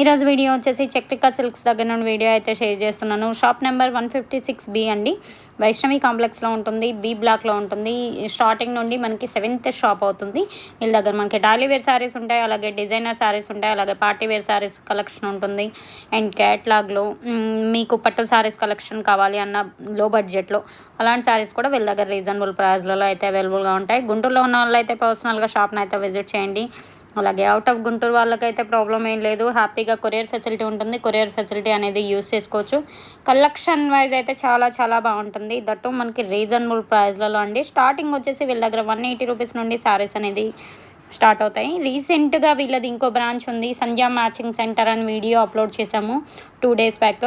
ఈరోజు వీడియో వచ్చేసి చక్రికా సిల్క్స్ దగ్గర నుండి వీడియో అయితే షేర్ చేస్తున్నాను. Shop number one fifty six B అండి. వైష్ణవి కాంప్లెక్స్లో ఉంటుంది బి బ్లాక్లో ఉంటుంది. స్టార్టింగ్ నుండి మనకి సెవెంత్ షాప్ అవుతుంది. వీళ్ళ దగ్గర మనకి డైలీ వేర్ శారీస్ ఉంటాయి అలాగే డిజైనర్ శారీస్ ఉంటాయి అలాగే పార్టీ వేర్ శారీస్ కలెక్షన్ ఉంటుంది. అండ్ క్యాట్లాగ్లో మీకు పట్టు శారీస్ కలెక్షన్ కావాలి అన్న లో బడ్జెట్లో అలాంటి శారీస్ కూడా వీళ్ళ దగ్గర రీజనబుల్ ప్రైస్లలో అయితే అవైలబుల్గా ఉంటాయి. గుంటూరులో ఉన్న వాళ్ళు అయితే పర్సనల్గా షాప్ని అయితే విజిట్ చేయండి. అలాగే అవుట్ ఆఫ్ గుంటూరు వాళ్ళకైతే ప్రాబ్లం ఏం లేదు. హ్యాపీగా కొరియర్ ఫెసిలిటీ ఉంటుంది. కొరియర్ ఫెసిలిటీ అనేది యూస్ చేసుకోవచ్చు. కలెక్షన్ వైజ్ అయితే చాలా చాలా బాగుంటుంది. దట్టు మనకి రీజనబుల్ ప్రైస్లలో అండి. స్టార్టింగ్ వచ్చేసి వీళ్ళ దగ్గర వన్ ఎయిటీ రూపీస్ నుండి శారీస్ అనేది స్టార్ట్ అవుతాయి. రీసెంట్గా వీళ్ళది ఇంకో బ్రాంచ్ ఉంది. సంధ్యా మ్యాచింగ్ సెంటర్ అని వీడియో అప్లోడ్ చేశాము టూ డేస్ బ్యాక్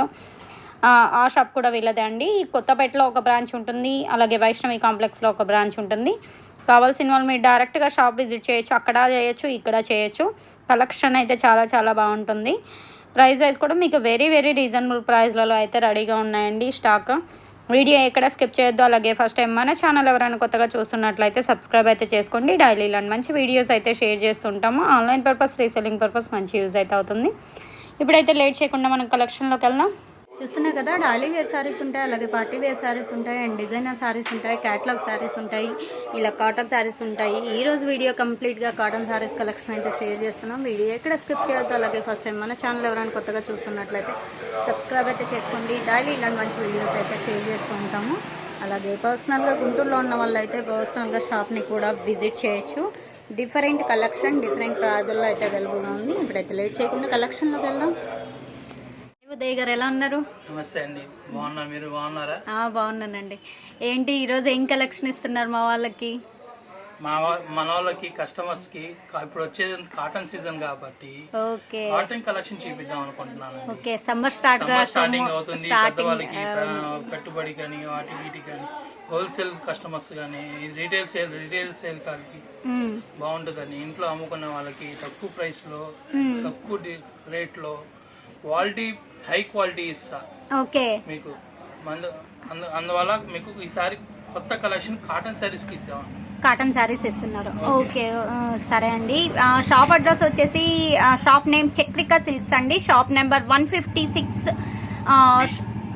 ఆ షాప్ కూడా వీళ్ళదే అండి. కొత్తపేటలో ఒక బ్రాంచ్ ఉంటుంది. అలాగే వైష్ణవి కాంప్లెక్స్లో ఒక బ్రాంచ్ ఉంటుంది. కావాల్సిన వాళ్ళు మీరు డైరెక్ట్గా షాప్ విజిట్ చేయొచ్చు అక్కడ చేయొచ్చు ఇక్కడ చేయొచ్చు. కలెక్షన్ అయితే చాలా చాలా బాగుంటుంది. ప్రైస్ వైజ్ కూడా మీకు వెరీ వెరీ రీజనబుల్ ప్రైస్లలో అయితే రెడీగా ఉన్నాయండి స్టాక్. వీడియో ఎక్కడ స్కిప్ చేయొద్దు అలాగే ఫస్ట్ టైం మన ఛానల్ ఎవరైనా కొత్తగా చూస్తున్నట్లయితే సబ్స్క్రైబ్ అయితే చేసుకోండి డైలీ ఇలాంటి మంచి వీడియోస్ అయితే షేర్ చేస్తుంటాము. ఆన్లైన్ పర్పస్ రీసెల్లింగ్ పర్పస్ మంచి యూజ్ అయితే అవుతుంది. ఇప్పుడైతే లేట్ చేయకుండా మనం కలెక్షన్లోకి వెళ్దాం. చూస్తున్నాయి కదా డైలీ వేర్ శారీస్ ఉంటాయి అలాగే పార్టీ వేర్ శారీస్ ఉంటాయి అండ్ డిజైనర్ శారీస్ ఉంటాయి క్యాటలాగ్ శారీస్ ఉంటాయి ఇలా కాటన్ శారీస్ ఉంటాయి. ఈ రోజు వీడియో కంప్లీట్గా కాటన్ శారీస్ కలెక్షన్ అయితే షేర్ చేస్తున్నాం. వీడియో ఎక్కడ స్కిప్ చేయొద్దు అలాగే ఫస్ట్ టైం మన ఛానల్ ఎవరైనా కొత్తగా చూస్తున్నట్లయితే సబ్స్క్రైబ్ అయితే చేసుకోండి. డైలీ ఇలాంటి మంచి వీడియోస్ అయితే షేర్ చేస్తూ ఉంటాము. అలాగే పర్సనల్గా గుంటూరులో ఉన్న వాళ్ళు అయితే పర్సనల్గా షాప్ని కూడా విజిట్ చేయొచ్చు. డిఫరెంట్ కలెక్షన్ డిఫరెంట్ ప్రైజుల్లో అయితే అవైలబుల్గా ఉంది. ఇప్పుడైతే లేట్ చేయకుండా కలెక్షన్లోకి వెళ్దాం. ఉదయ్ గారు ఎలా ఉన్నారు? నమస్తే అండి. బాగున్నా మీరు బాగున్నారా? బాగున్నానండి. ఏంటి ఈరోజు ఏం కలెక్షన్ ఇస్తున్నారు మా వాళ్ళకి? మా మన వాళ్ళకి కస్టమర్స్కి ఇప్పుడు వచ్చేది కాటన్ సీజన్ కాబట్టి ఓకే. కాటన్ కలెక్షన్ చూపిద్దాం అనుకుంటున్నాను ఓకే సమ్మర్ స్టార్ట్ స్టార్టింగ్ అవుతుంది ఆ, పెట్టుబడి కానీ వాటి వీటి కానీ హోల్సేల్ కస్టమర్స్ కానీ రీటైల్ సేల్ రీటైల్ సేల్ కాడికి బాగుంటుందని ఇంట్లో అమ్ముకునే వాళ్ళకి తక్కువ ప్రైస్లో తక్కువ రేట్లో క్వాలిటీ హై క్వాలిటీ ఇస్తా. ఓకే. మీకు మందు అందు అందువల్ల మీకు ఈసారి కొత్త కలెక్షన్ కాటన్ శారీస్కి ఇద్దాం. కాటన్ శారీస్ ఇస్తున్నారు. ఓకే. సరే అండి. షాప్ అడ్రస్ వచ్చేసి షాప్ నేమ్ చక్రికా సిల్క్స్ అండి. Shop number one fifty six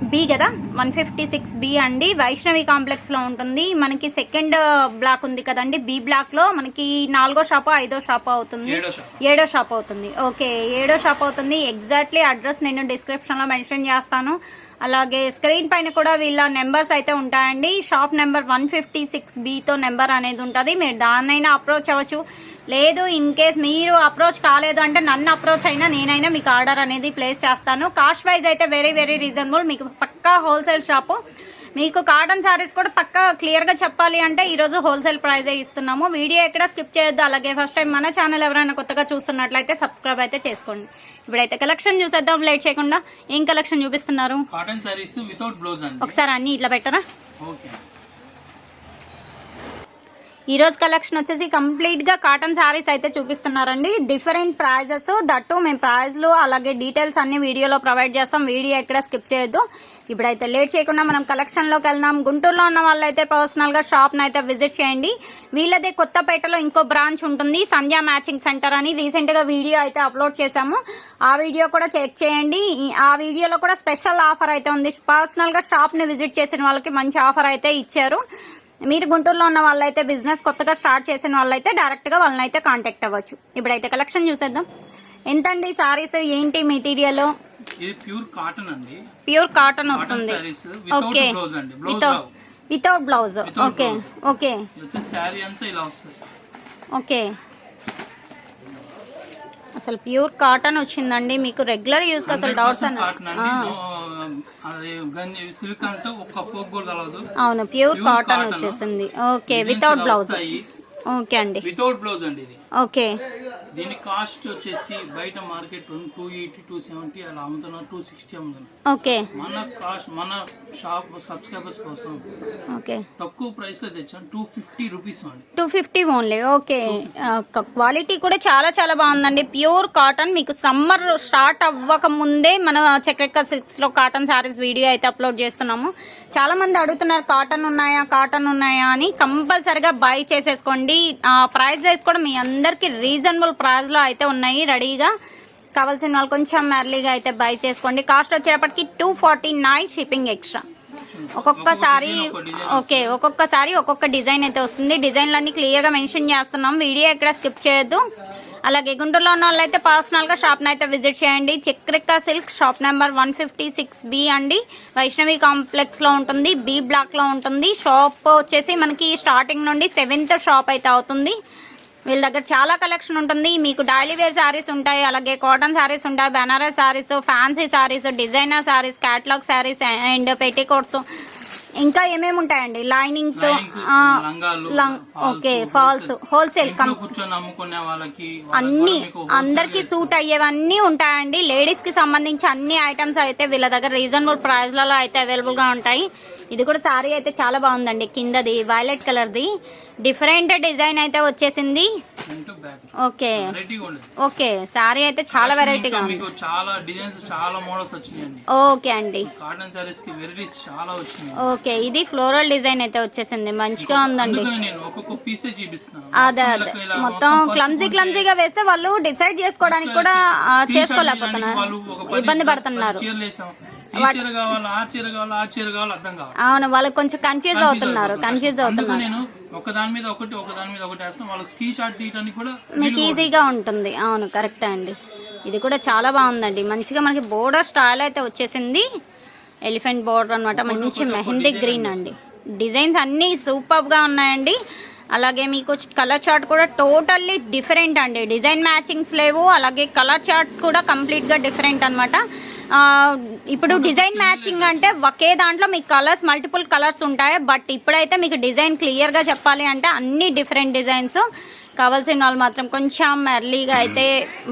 B కదా? వన్ ఫిఫ్టీ సిక్స్ బి అండి. వైష్ణవి కాంప్లెక్స్లో ఉంటుంది. మనకి సెకండ్ బ్లాక్ ఉంది కదండి. బి బ్లాక్లో మనకి నాలుగో షాప్ ఐదో షాప్ అవుతుంది? ఏడో షాప్. అవుతుంది. ఓకే ఏడో షాప్ అవుతుంది. ఎగ్జాక్ట్లీ అడ్రస్ నేను డిస్క్రిప్షన్లో మెన్షన్ చేస్తాను. అలాగే స్క్రీన్ పైన కూడా వీళ్ళ నెంబర్స్ అయితే ఉంటాయండి. Shop number one fifty six బితో number అనేది ఉంటుంది. మీరు దాన్నైనా అప్రోచ్ అవ్వచ్చు. లేదు ఇన్ కేస్ మీరు అప్రోచ్ కాలేదు అంటే నన్ను అప్రోచ్ అయినా నేనైనా మీకు ఆర్డర్ అనేది ప్లేస్ చేస్తాను. కాస్ట్ వైజ్ అయితే వెరీ వెరీ రీజనబుల్ మీకు పక్కా హోల్సేల్ షాపు మీకు కాటన్ సారీస్ కూడా పక్క క్లియర్గా చెప్పాలి అంటే ఈ రోజు హోల్సేల్ ప్రైజే ఇస్తున్నాము. వీడియో ఎక్కడ స్కిప్ చేయొద్దు. అలాగే ఫస్ట్ టైం మన ఛానల్ ఎవరైనా కొత్తగా చూస్తున్నట్లయితే సబ్స్క్రైబ్ అయితే చేసుకోండి. ఇప్పుడైతే కలెక్షన్ చూసేద్దాం. లేట్ చేయకుండా ఏం కలెక్షన్ చూపిస్తున్నారు? కాటన్ శారీస్ వితౌట్ బ్లౌజ్ అండి. ఒకసారి అన్ని ఇట్లా పెట్టరా? ఓకే ఈ రోజు కలెక్షన్ వచ్చేసి కంప్లీట్గా కాటన్ శారీస్ అయితే చూపిస్తున్నారండి. డిఫరెంట్ ప్రైజెస్ దట్టు మేము ప్రైజ్లు అలాగే డీటెయిల్స్ అన్ని వీడియోలో ప్రొవైడ్ చేస్తాం. వీడియో ఎక్కడ స్కిప్ చేయొద్దు. ఇప్పుడైతే లేట్ చేయకుండా మనం కలెక్షన్లోకి వెళ్దాం. గుంటూరులో ఉన్న వాళ్ళైతే పర్సనల్గా షాప్ అయితే విజిట్ చేయండి. వీళ్ళదే కొత్తపేటలో ఇంకో బ్రాంచ్ ఉంటుంది సంధ్యా మ్యాచింగ్ సెంటర్ అని. రీసెంట్గా వీడియో అయితే అప్లోడ్ చేశాము. ఆ వీడియో కూడా చెక్ చేయండి. ఆ వీడియోలో కూడా స్పెషల్ ఆఫర్ అయితే ఉంది. పర్సనల్గా షాప్ని విజిట్ చేసిన వాళ్ళకి మంచి ఆఫర్ అయితే ఇచ్చారు. మీరు గుంటూరులో ఉన్న వాళ్ళైతే బిజినెస్ కొత్తగా స్టార్ట్ చేసిన వాళ్ళైతే డైరెక్ట్గా వాళ్ళని అయితే కాంటాక్ట్ అవ్వచ్చు. ఇప్పుడైతే కలెక్షన్ చూసేద్దాం. ఎంతండి సారీస్ ఏంటి మెటీరియల్ ఇది ప్యూర్ కాటన్ అండి. ప్యూర్ కాటన్ వస్తుంది. Okay without without blouse okay. Okay sari అంతా ఇలా వస్తుంది. ఓకే అసలు ప్యూర్ కాటన్ వచ్చిందండి. మీకు రెగ్యులర్ యూస్ అసలు డౌట్స్ అవును ప్యూర్ కాటన్. వచ్చేసింది. Okay without blouse. ఓకే అండి. వితౌట్ బ్లౌజ్ అండి ఓకే దీని కాస్ట్ వచ్చేసి బయట market two eighty two seventy అలా అమ్ముతున్నారు టూ సిక్స్టీ అమ్ముతున్నారు. ఓకే. మన కాస్ట్ మన షాప్ సబ్స్క్రైబర్స్ కోసం ఓకే. తక్కువ ప్రైస్లో తెచ్చాను టూ ఫిఫ్టీ రూపీస్ అండి. Two fifty only okay. Quality కూడా చాలా చాలా బాగుందండి. ప్యూర్ కాటన్ మీకు సమ్మర్ స్టార్ట్ అవ్వక ముందే మన చక్రక్క సిల్క్స్లో కాటన్ సారీస్ వీడియో అయితే అప్లోడ్ చేస్తున్నాము. చాలా మంది అడుగుతున్నారు కాటన్ ఉన్నాయా కాటన్ ఉన్నాయా? అని. కంపల్సరిగా బై చేసేసుకోండి. ప్రైస్ వైజ్ కూడా మీ అందరికి రీజనబుల్ ప్రైస్ లో అయితే ఉన్నాయి రెడీగా. కావాల్సిన వాళ్ళు కొంచెం ఎర్లీగా అయితే బై చేసుకోండి. కాస్ట్ వచ్చేటప్పటికి two forty nine shipping extra ఒక్కొక్కసారి ఓకే ఒక్కొక్కసారి ఒక్కొక్క డిజైన్ అయితే వస్తుంది. డిజైన్లన్నీ క్లియర్గా మెన్షన్ చేస్తున్నాం. వీడియో ఎక్కడ స్కిప్ చేయొద్దు. అలాగే గుంటూరులో ఉన్న వాళ్ళైతే పర్సనల్గా షాప్ని అయితే విజిట్ చేయండి. Chakrika silk shop number one fifty six B అండి. వైష్ణవి కాంప్లెక్స్లో ఉంటుంది బి బ్లాక్లో ఉంటుంది. షాప్ వచ్చేసి మనకి స్టార్టింగ్ నుండి సెవెంత్ షాప్ అయితే అవుతుంది. వీళ్ళ దగ్గర చాలా కలెక్షన్ ఉంటుంది. మీకు డైలీ వేర్ శారీస్ ఉంటాయి. అలాగే కాటన్ శారీస్ ఉంటాయి Banaras saris fancy saris designer saris catalogue saris and petticoats ఇంకా ఏమేమి ఉంటాయండి? లైనింగ్స్ ఓకే ఫాల్స్ హోల్సేల్ కూర్చొని అమ్ముకునే వాళ్ళకి అన్ని అందరికి సూట్ అయ్యేవన్నీ ఉంటాయండి. లేడీస్కి సంబంధించి అన్ని ఐటమ్స్ అయితే వీళ్ళ దగ్గర రీజనబుల్ ప్రైస్లలో అయితే అవైలబుల్గా ఉంటాయి. ఇది కూడా సారీ అయితే చాలా బాగుందండి. కిందది వైలెట్ కలర్ ది డిఫరెంట్ డిజైన్ అయితే వచ్చేసింది. ఓకే. ఓకే. సారీ అయితే చాలా వెరైటీగా మీకు చాలా డిజైన్స్ చాలా మోడల్స్ వచ్చినాయండి. ఓకే అండి. కాటన్ సారీస్కి వెరైటీస్ చాలా వచ్చినాయి. ఓకే. ఇది ఫ్లోరల్ డిజైన్ అయితే వచ్చేసింది. మంచిగా ఉందండి. అందుకని నేను ఒక్కొక్క పీసే చూపిస్తున్నాను. అదే అదే. మొత్తం క్లమ్జీ క్లమ్జీగా వేస్తే వాళ్ళు డిసైడ్ చేసుకోవడానికి కూడా చేసుకోలేకపోతున్నారు. ఇబ్బంది పడుతున్నారు. అవును వాళ్ళకి కొంచెం కన్ఫ్యూజ్ అవుతున్నారు కన్ఫ్యూజ్ అవుతున్నారు. నేను ఒక దాని మీద ఒకటి ఒక దాని మీద ఒకటి వేస్తాను వాళ్ళకి స్క్రీన్ షాట్ తీయడానికి కూడా మీకు ఈజీగా ఉంటుంది. అవును కరెక్టే అండి. ఇది కూడా చాలా బాగుందండి. మంచిగా మనకి బోర్డర్ స్టైల్ అయితే వచ్చేసింది. ఎలిఫెంట్ బోర్డర్ అన్నమాట. మంచి మెహందీ గ్రీన్ అండి. డిజైన్స్ అన్నీ సూపర్గా ఉన్నాయండి. అలాగే మీకు కలర్ చార్ట్ కూడా టోటల్లీ డిఫరెంట్ అండి. డిజైన్ మ్యాచింగ్స్ లేవు. అలాగే కలర్ చార్ట్ కూడా కంప్లీట్గా డిఫరెంట్ అనమాట ఇప్పుడు డిజైన్ మ్యాచింగ్ అంటే ఒకే దాంట్లో మీకు కలర్స్ మల్టిపుల్ కలర్స్ ఉంటాయి. బట్ ఇప్పుడైతే మీకు డిజైన్ క్లియర్గా చెప్పాలి అంటే అన్ని డిఫరెంట్ డిజైన్స్ కావాల్సిన వాళ్ళు మాత్రం కొంచెం ఎర్లీగా అయితే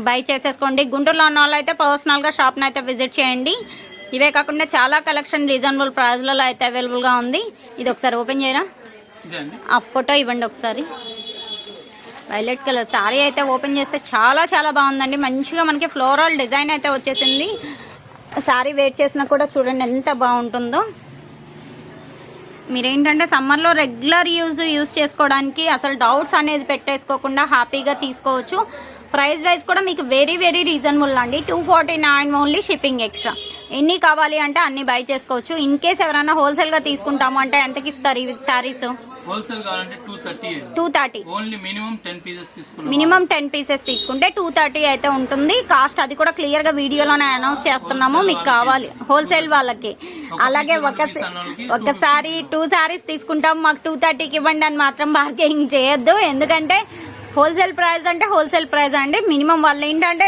బై చేసేసుకోండి. గుంటూరులో ఉన్న వాళ్ళు అయితే పర్సనల్గా షాప్ అయితే విజిట్ చేయండి. ఇవే కాకుండా చాలా కలెక్షన్ రీజనబుల్ ప్రైస్లలో అయితే అవైలబుల్గా ఉంది. ఇది ఒకసారి ఓపెన్ చేయరా? ఆ ఫోటో ఇవ్వండి ఒకసారి. వైలెట్ కలర్ సారీ అయితే ఓపెన్ చేస్తే చాలా చాలా బాగుందండి. మంచిగా మనకి ఫ్లోరల్ డిజైన్ అయితే వచ్చేసింది. సారీ వేట్ చేసినా కూడా చూడండి ఎంత బాగుంటుందో. మీరేంటంటే సమ్మర్లో రెగ్యులర్ యూజ్ యూజ్ చేసుకోవడానికి అసలు డౌట్స్ అనేది పెట్టేసుకోకుండా హ్యాపీగా తీసుకోవచ్చు. ప్రైస్ వైజ్ కూడా మీకు వెరీ వెరీ రీజనబుల్ అండి. Two forty nine only shipping extra. ఎన్ని కావాలి అంటే అన్ని బై చేసుకోవచ్చు. ఇన్ కేస్ ఎవరైనా హోల్సేల్గా తీసుకుంటాము అంటే ఎంతకి ఇస్తారు ఈ శారీస్ హోల్సేల్ కావాలంటే two thirty two thirty only minimum ten pieces minimum ten pieces తీసుకుంటే టూ థర్టీ అయితే ఉంటుంది. కాస్ట్ అది కూడా క్లియర్గా వీడియోలోనే అనౌన్స్ చేస్తున్నాము. మీకు కావాలి. హోల్సేల్ వాళ్ళకి. అలాగే ఒక ఒకసారి టూ సారీస్ తీసుకుంటాం. మాకు టూ థర్టీకి ఇవ్వండి అని మాత్రం బార్గెనింగ్ చేయొద్దు. ఎందుకంటే హోల్సేల్ ప్రైస్ అంటే హోల్సేల్ ప్రైస్ అండి. మినిమం వాళ్ళు ఏంటంటే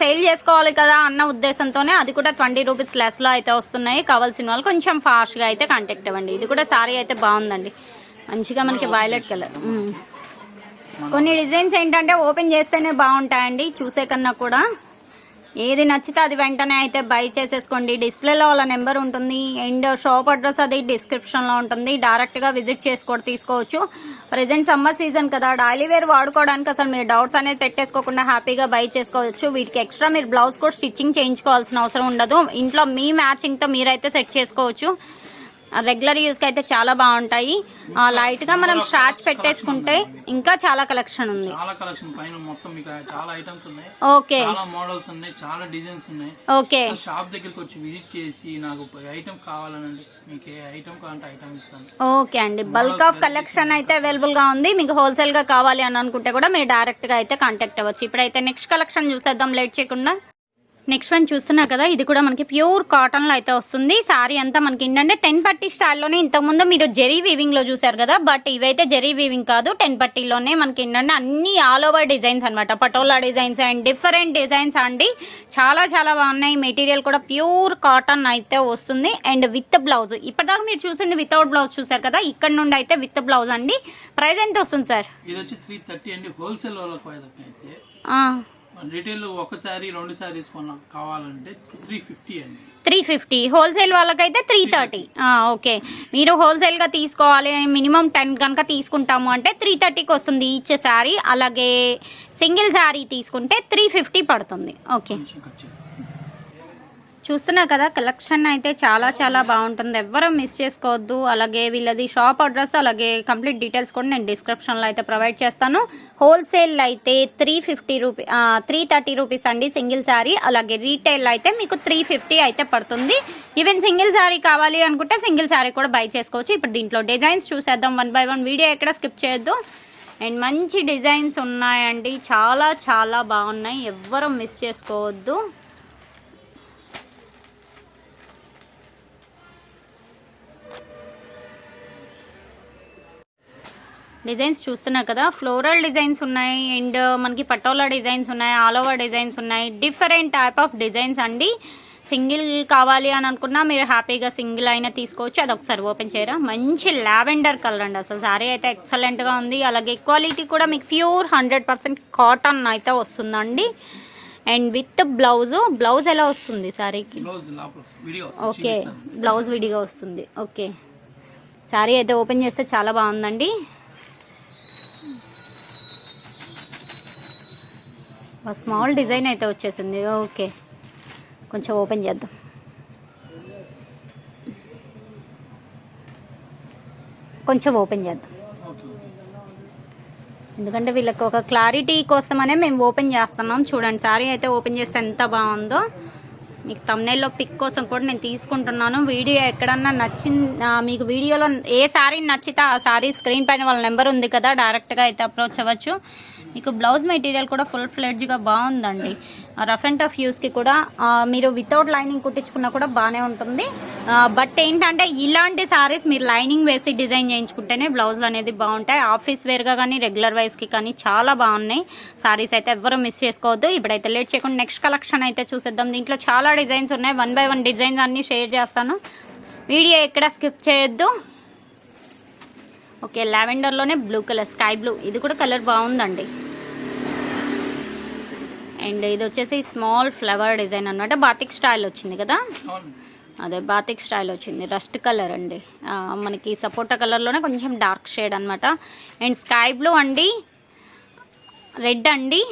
సేల్ చేసుకోవాలి కదా అన్న ఉద్దేశంతోనే అది కూడా ట్వంటీ రూపీస్ లెస్లో అయితే వస్తున్నాయి. కావాల్సిన వాళ్ళు కొంచెం ఫాస్ట్గా అయితే కాంటాక్ట్ అవ్వండి ఇది కూడా సారీ అయితే బాగుందండి. మంచిగా మనకి వైలెట్ కలర్ కొన్ని డిజైన్స్ ఏంటంటే ఓపెన్ చేస్తేనే బాగుంటాయండి చూసే కన్నా కూడా. ఏది నచ్చితే అది వెంటనే అయితే బై చేసేసుకోండి. డిస్ప్లేలో వాళ్ళ నెంబర్ ఉంటుంది అండ్ షాప్ అడ్రస్ అది డిస్క్రిప్షన్లో ఉంటుంది. డైరెక్ట్గా విజిట్ చేసుకో తీసుకోవచ్చు. ప్రెసెంట్ సమ్మర్ సీజన్ కదా డైలీ వేర్ వాడుకోవడానికి అసలు మీరు డౌట్స్ అనేది పెట్టేసుకోకుండా హ్యాపీగా బై చేసుకోవచ్చు. వీటికి ఎక్స్ట్రా మీరు బ్లౌజ్ కూడా స్టిచ్చింగ్ చేయించుకోవాల్సిన అవసరం ఉండదు. ఇంట్లో మీ మ్యాచింగ్తో మీరైతే సెట్ చేసుకోవచ్చు. రెగ్యులర్ యూస్కి అయితే చాలా బాగుంటాయి. లైట్గా మనం స్టార్చ్ పెట్టేసుకుంటే ఇంకా చాలా కలెక్షన్ ఉంది. చాలా కలెక్షన్ పైన మొత్తం మీకు చాలా ఐటమ్స్ ఉన్నాయి. ఓకే. చాలా మోడల్స్ ఉన్నాయి చాలా డిజైన్స్ ఉన్నాయి. ఓకే. షాప్ దగ్గరికి వచ్చి విజిట్ చేసి నాకు ఐటమ్ కావాలనండి మీకు ఏ ఐటమ్ కావాలంటే ఐటమ్ ఇస్తాను. ఓకే అండి. బల్క్ ఆఫ్ కలెక్షన్ అయితే అవైలబుల్గా ఉంది. మీకు హోల్సేల్గా కావాలి అని అనుకుంటే కూడా మీరు డైరెక్ట్గా అయితే కాంటాక్ట్ అవ్వచ్చు. ఇప్పుడైతే నెక్స్ట్ కలెక్షన్ చూసేద్దాం. లేట్ చేయకుండా. నెక్స్ట్ వన్ చూస్తున్నారు కదా ఇది కూడా మనకి ప్యూర్ కాటన్లో అయితే వస్తుంది. సారీ అంతా మనకి ఏంటంటే టెన్ పట్టీ స్టైల్లోనే ఇంతకుముందు మీరు జెరీ వీవింగ్లో చూసారు కదా బట్ ఇవైతే జెరీ వీవింగ్ కాదు టెన్ పట్టీలోనే మనకి ఏంటంటే అన్ని ఆల్ ఓవర్ డిజైన్స్ అనమాట Patola designs and different designs అండి. చాలా చాలా బాగున్నాయి. మెటీరియల్ కూడా ప్యూర్ కాటన్ అయితే వస్తుంది. అండ్ విత్ బ్లౌజ్ ఇప్పటిదాకా మీరు చూసింది వితౌట్ బ్లౌజ్ చూసారు కదా ఇక్కడ నుండి అయితే విత్ బ్లౌజ్ అండి. ప్రైస్ ఎంత వస్తుంది సార్ ఇది వచ్చి త్రీ థర్టీ అండి. హోల్సేల్ వాళ్ళకి అయితే రిటైల్ ఒక శారీ రెండు కొన్న. కావాలంటే త్రీ ఫిఫ్టీ అండి. త్రీ ఫిఫ్టీ హోల్సేల్ వాళ్ళకైతే త్రీ థర్టీ ఓకే. మీరు హోల్సేల్గా తీసుకోవాలి మినిమం టెన్ కనుక తీసుకుంటాము అంటే త్రీ థర్టీకి వస్తుంది ఈచ్ శారీ. అలాగే సింగిల్ శారీ తీసుకుంటే త్రీ ఫిఫ్టీ పడుతుంది. ఓకే. కొంచెం చూస్తున్నా కదా కలెక్షన్ అయితే చాలా చాలా బాగుంటుంది. ఎవ్వరూ మిస్ చేసుకోవద్దు. అలాగే వీళ్ళది షాప్ అడ్రస్ అలాగే కంప్లీట్ డీటెయిల్స్ కూడా నేను డిస్క్రిప్షన్లో అయితే ప్రొవైడ్ చేస్తాను. హోల్సేల్ అయితే three fifty rupee three thirty rupees అండి సింగిల్ శారీ అలాగే రీటైల్ అయితే మీకు త్రీ ఫిఫ్టీ అయితే పడుతుంది. ఈవెన్ సింగిల్ శారీ కావాలి అనుకుంటే సింగిల్ శారీ కూడా బై చేసుకోవచ్చు. ఇప్పుడు దీంట్లో డిజైన్స్ చూసేద్దాం. వన్ బై వన్ వీడియో ఎక్కడ స్కిప్ చేయొద్దు. అండ్ మంచి డిజైన్స్ ఉన్నాయండి. చాలా చాలా బాగున్నాయి. ఎవ్వరూ మిస్ చేసుకోవద్దు. డిజైన్స్ చూస్తున్నా కదా. ఫ్లోరల్ డిజైన్స్ ఉన్నాయి. అండ్ మనకి పటోలా డిజైన్స్ ఉన్నాయి. ఆల్ ఓవర్ డిజైన్స్ ఉన్నాయి. డిఫరెంట్ టైప్ ఆఫ్ డిజైన్స్ అండి. సింగిల్ కావాలి అని అనుకున్నా మీరు హ్యాపీగా సింగిల్ అయినా తీసుకోవచ్చు. అది ఒకసారి ఓపెన్ చేయరా. మంచి లావెండర్ కలర్ అండి అసలు. సారీ అయితే ఎక్సలెంట్గా ఉంది. అలాగే క్వాలిటీ కూడా మీకు ప్యూర్ హండ్రెడ్ పర్సెంట్ కాటన్ అయితే వస్తుందండి. And with blouse. బ్లౌజ్ ఎలా వస్తుంది సారీకి ఓకే. బ్లౌజ్ విడిగా వస్తుంది. ఓకే. సారీ అయితే ఓపెన్ చేస్తే చాలా బాగుందండి. స్మాల్ డిజైన్ అయితే వచ్చేసింది. ఓకే. కొంచెం ఓపెన్ చేద్దాం. కొంచెం ఓపెన్ చేద్దాం. ఎందుకంటే వీళ్ళకి ఒక క్లారిటీ కోసమనే మేము ఓపెన్ చేస్తున్నాం. చూడండి సారీ అయితే ఓపెన్ చేస్తే ఎంత బాగుందో. మీకు తమ్నేల్లో పిక్ కోసం కూడా నేను తీసుకుంటున్నాను. వీడియో ఎక్కడన్నా నచ్చింది మీకు వీడియోలో ఏ శారీ నచ్చితే ఆ శారీ స్క్రీన్ పైన వాళ్ళ నెంబర్ ఉంది కదా డైరెక్ట్గా అయితే అప్రోచ్ అవ్వచ్చు. మీకు బ్లౌజ్ మెటీరియల్ కూడా ఫుల్ ఫ్లెడ్జ్గా బాగుందండి. రఫ్ అండ్ టఫ్ యూస్కి కూడా మీరు వితౌట్ లైనింగ్ కుట్టించుకున్నా కూడా బాగానే ఉంటుంది. బట్ ఏంటంటే ఇలాంటి సారీస్ మీరు లైనింగ్ వేసి డిజైన్ చేయించుకుంటేనే బ్లౌజులు అనేది బాగుంటాయి. ఆఫీస్ వేర్గా కానీ రెగ్యులర్ వైస్కి కానీ చాలా బాగున్నాయి. సారీస్ అయితే ఎవ్వరూ మిస్ చేసుకోవద్దు. ఇప్పుడైతే లేట్ చేయకుండా నెక్స్ట్ కలెక్షన్ అయితే చూసేద్దాం. దీంట్లో చాలా డిజైన్స్ ఉన్నాయి. వన్ బై వన్ డిజైన్స్ అన్నీ షేర్ చేస్తాను. వీడియో ఎక్కడ స్కిప్ చేయొద్దు. ఓకే లావెండర్లోనే బ్లూ కలర్ స్కై బ్లూ ఇది కూడా కలర్ బాగుందండి. అండ్ ఇది వచ్చేసి స్మాల్ ఫ్లవర్ డిజైన్ అన్నమాట. బాతిక్ స్టైల్ వచ్చింది కదా? అదే బాతిక్ స్టైల్ వచ్చింది. రస్ట్ కలర్ అండి. మనకి సపోటా కలర్లోనే కొంచెం డార్క్ షేడ్ అనమాట అండ్ స్కై బ్లూ అండి. రెడ్ అండి.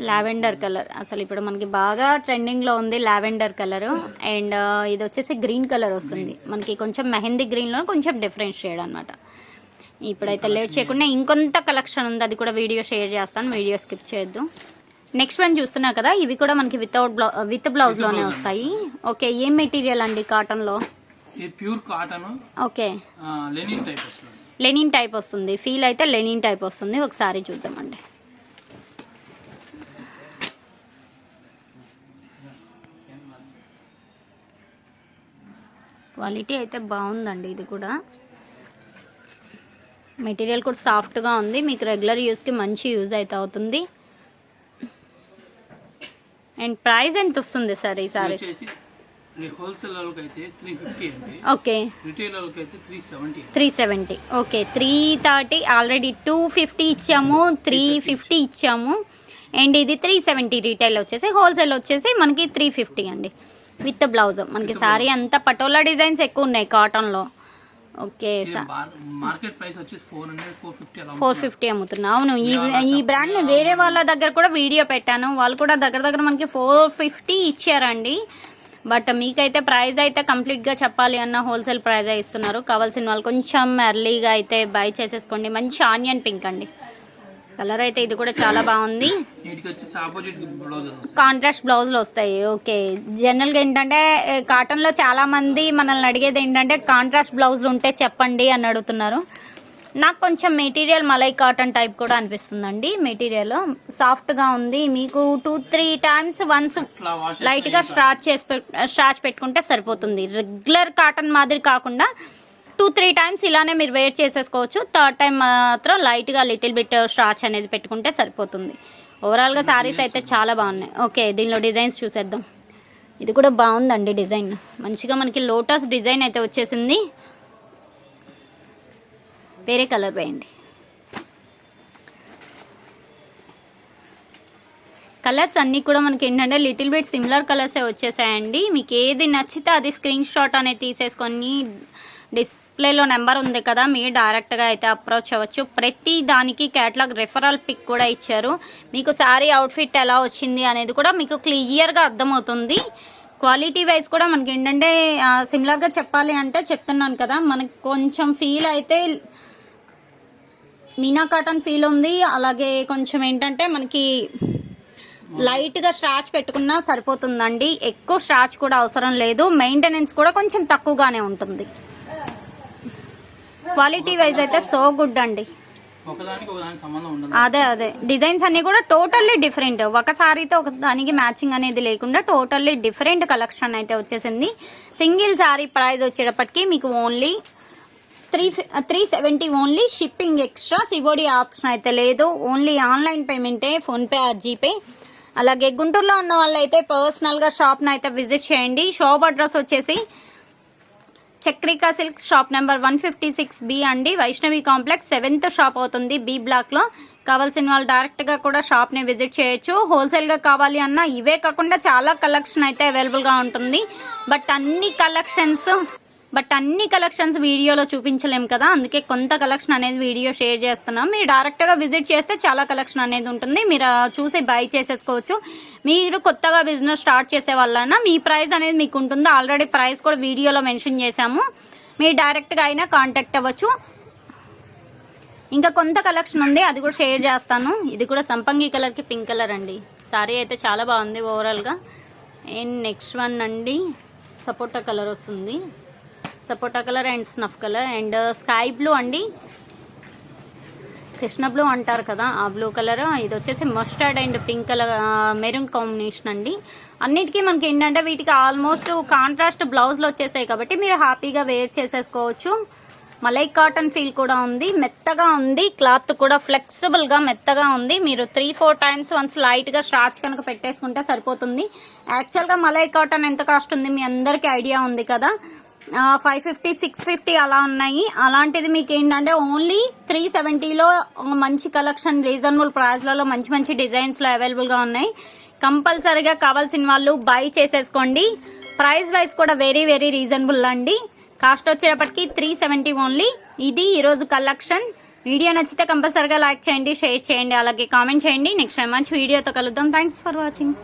Lavender colour. అసలు ఇప్పుడు మనకి బాగా ట్రెండింగ్లో ఉంది లావెండర్ కలర్. అండ్ ఇది వచ్చేసి గ్రీన్ కలర్ వస్తుంది. మనకి కొంచెం మెహందీ గ్రీన్లో కొంచెం డిఫరెంట్ షేడ్ అనమాట ఇప్పుడైతే లేట్ చేయకుండా ఇంకొంత కలెక్షన్ ఉంది. అది కూడా వీడియో షేర్ చేస్తాను. వీడియో స్కిప్ చేయొద్దు. నెక్స్ట్ వన్ చూస్తున్నా కదా ఇవి కూడా మనకి వితౌట్ బ్లౌ విత్ బ్లౌజ్లోనే వస్తాయి. ఓకే ఏం మెటీరియల్ అండి కాటన్లో ఇది pure cotton okay linen type వస్తుంది. లెనిన్ టైప్ వస్తుంది. ఫీల్ అయితే లెనిన్ టైప్ వస్తుంది. ఒకసారి చూద్దామండి. క్వాలిటీ అయితే బాగుందండి ఇది కూడా. మెటీరియల్ కూడా సాఫ్ట్గా ఉంది. మీకు రెగ్యులర్ యూస్కి మంచి యూజ్ అయితే అవుతుంది. అండ్ ప్రైస్ ఎంత వస్తుంది సార్ ఈ సారీ? హోల్సేల్ అయితే త్రీ ఫిఫ్టీ అండి. ఓకే. రిటైల్ వాళ్ళకి అయితే three seventy three seventy okay. Three thirty already two fifty ఇచ్చాము. త్రీ ఫిఫ్టీ ఇచ్చాము. అండ్ ఇది త్రీ సెవెంటీ రీటైల్ వచ్చేసి హోల్సేల్ వచ్చేసి మనకి త్రీ ఫిఫ్టీ అండి. విత్ బ్లౌజ్ మనకి సారీ అంతా పటోలా డిజైన్స్ ఎక్కువ ఉన్నాయి కాటన్లో ఓకే మార్కెట్ ప్రైస్ వచ్చేసి four hundred four fifty four fifty అమ్ముతున్నా. అవును ఈ ఈ బ్రాండ్ వేరే వాళ్ళ దగ్గర కూడా వీడియో పెట్టాను. వాళ్ళు కూడా దగ్గర దగ్గర మనకి ఫోర్ ఫిఫ్టీ ఇచ్చారండి. బట్ మీకైతే ప్రైస్ అయితే కంప్లీట్గా చెప్పాలి అన్న హోల్సేల్ ప్రైస్ ఇస్తున్నారు. కావాల్సిన వాళ్ళు కొంచెం ఎర్లీగా అయితే బై చేసేసుకోండి. మంచి ఆనియన్ పింక్ అండి. కలర్ అయితే ఇది కూడా చాలా బాగుంది. కాంట్రాస్ట్ బ్లౌజులు వస్తాయి. ఓకే జనరల్గా ఏంటంటే కాటన్లో చాలా మంది మనల్ని అడిగేది ఏంటంటే కాంట్రాస్ట్ బ్లౌజులు ఉంటే చెప్పండి అని అడుగుతున్నారు. నాకు కొంచెం మెటీరియల్ మలై కాటన్ టైప్ కూడా అనిపిస్తుందండి మెటీరియల్ సాఫ్ట్గా ఉంది. మీకు టూ త్రీ టైమ్స్ వన్స్ లైట్గా స్ట్రాచ్ చేసి స్ట్రాచ్ పెట్టుకుంటే సరిపోతుంది. రెగ్యులర్ కాటన్ మాదిరి కాకుండా టూ త్రీ టైమ్స్ ఇలానే మీరు వేర్ చేసేసుకోవచ్చు. థర్డ్ టైం మాత్రం లైట్గా లిటిల్ బిట్ స్ట్రాచ్ అనేది పెట్టుకుంటే సరిపోతుంది. ఓవరాల్గా శారీస్ అయితే చాలా బాగున్నాయి. ఓకే దీనిలో డిజైన్స్ చూసేద్దాం. ఇది కూడా బాగుందండి డిజైన్. మంచిగా మనకి లోటస్ డిజైన్ అయితే వచ్చేసింది. వేరే కలర్ వేయండి. కలర్స్ అన్నీ కూడా మనకి ఏంటంటే లిటిల్ బిట్ సిమిలర్ కలర్సే వచ్చేసాయండి. మీకు ఏది నచ్చితే అది స్క్రీన్ షాట్ అనేది తీసేసుకొని డిస్ప్లేలో నెంబర్ ఉంది కదా మీరు డైరెక్ట్గా అయితే అప్రోచ్ అవ్వచ్చు. ప్రతి దానికి క్యాటలాగ్ రెఫరల్ పిక్ కూడా ఇచ్చారు. మీకు శారీ అవుట్ఫిట్ ఎలా వచ్చింది అనేది కూడా మీకు క్లియర్గా అర్థమవుతుంది. క్వాలిటీ వైజ్ కూడా మనకి ఏంటంటే సిమిలర్గా చెప్పాలి అంటే చెప్తున్నాను కదా మనకి కొంచెం ఫీల్ అయితే మీనా కాటన్ ఫీల్ ఉంది. అలాగే కొంచెం ఏంటంటే మనకి లైట్గా స్ట్రాచ్ పెట్టుకున్నా సరిపోతుందండి. ఎక్కువ స్ట్రాచ్ కూడా అవసరం లేదు. మెయింటెనెన్స్ కూడా కొంచెం తక్కువగానే ఉంటుంది. క్వాలిటీ వైజ్ అయితే సో గుడ్ అండి. అదే అదే. డిజైన్స్ అన్ని కూడా టోటల్లీ డిఫరెంట్. ఒక సారీతో ఒక దానికి మ్యాచింగ్ అనేది లేకుండా టోటల్లీ డిఫరెంట్ కలెక్షన్ అయితే వచ్చేసింది. సింగిల్ సారీ ప్రైస్ వచ్చేటప్పటికి మీకు only three three seventy only shipping extra COD option అయితే లేదు. ఓన్లీ ఆన్లైన్ పేమెంటే ఫోన్పే ఆర్ జీపే. అలాగే గుంటూరులో ఉన్న వాళ్ళైతే పర్సనల్గా షాప్ని అయితే విజిట్ చేయండి. షాప్ అడ్రస్ వచ్చేసి Chakrika silk shop number one fifty six B అండి. వైష్ణవి కాంప్లెక్స్ సెవెంత్ షాప్ అవుతుంది బి బ్లాక్లో. కావాల్సిన వాళ్ళు డైరెక్ట్గా కూడా షాప్ని విజిట్ చేయొచ్చు. హోల్సేల్గా కావాలి అన్నా ఇవే కాకుండా చాలా కలెక్షన్ అయితే అవైలబుల్గా ఉంటుంది. బట్ అన్ని కలెక్షన్స్ బట్ అన్ని కలెక్షన్స్ వీడియోలో చూపించలేం కదా. అందుకే కొంత కలెక్షన్ అనేది వీడియో షేర్ చేస్తున్నాం. మీరు డైరెక్ట్గా విజిట్ చేస్తే చాలా కలెక్షన్ అనేది ఉంటుంది. మీరు చూసి బై చేసేసుకోవచ్చు. మీరు కొత్తగా బిజినెస్ స్టార్ట్ చేసే వాళ్ళైనా మీ ప్రైస్ అనేది మీకు ఉంటుంది. ఆల్రెడీ ప్రైస్ కూడా వీడియోలో మెన్షన్ చేశాము. మీరు డైరెక్ట్గా అయినా కాంటాక్ట్ అవ్వచ్చు. ఇంకా కొంత కలెక్షన్ ఉంది. అది కూడా షేర్ చేస్తాను. ఇది కూడా సంపంగి కలర్కి పింక్ కలర్ అండి. సారీ అయితే చాలా బాగుంది ఓవరాల్గా. ఏం అండ్ నెక్స్ట్ వన్ అండి. సపోటా కలర్ వస్తుంది. Sapota colour and snuff colour and uh, sky blue అండి. కృష్ణ బ్లూ అంటారు కదా ఆ బ్లూ కలర్. ఇది వచ్చేసి mustard and pink colour maroon combination అండి. అన్నిటికీ మనకి ఏంటంటే వీటికి ఆల్మోస్ట్ కాంట్రాస్ట్ బ్లౌజ్లు వచ్చేసాయి కాబట్టి మీరు హ్యాపీగా వేర్ చేసేసుకోవచ్చు. మలై కాటన్ ఫీల్ కూడా ఉంది మెత్తగా ఉంది క్లాత్ కూడా ఫ్లెక్సిబుల్గా మెత్తగా ఉంది. మీరు త్రీ ఫోర్ టైమ్స్ వన్స్ లైట్గా స్టార్చ్ కనుక పెట్టేసుకుంటే సరిపోతుంది. యాక్చువల్గా మలై కాటన్ ఎంత కాస్ట్ ఉంది మీ అందరికి ఐడియా ఉంది కదా. ఫైవ్ ఫిఫ్టీ సిక్స్ ఫిఫ్టీ అలా ఉన్నాయి. అలాంటిది మీకు ఏంటంటే ఓన్లీ త్రీ సెవెంటీలో మంచి కలెక్షన్ రీజనబుల్ ప్రైస్లలో మంచి మంచి డిజైన్స్లో అవైలబుల్గా ఉన్నాయి. కంపల్సరీగా కావాల్సిన వాళ్ళు బై చేసేసుకోండి. ప్రైస్ వైజ్ కూడా వెరీ వెరీ రీజనబుల్ అండి కాస్ట్ వచ్చేటప్పటికి త్రీ సెవెంటీ ఓన్లీ ఇది ఈరోజు కలెక్షన్ వీడియో నచ్చితే కంపల్సరీగా లైక్ చేయండి షేర్ చేయండి అలాగే కామెంట్ చేయండి. నెక్స్ట్ టైం మంచి వీడియోతో కలుద్దాం. Thanks for watching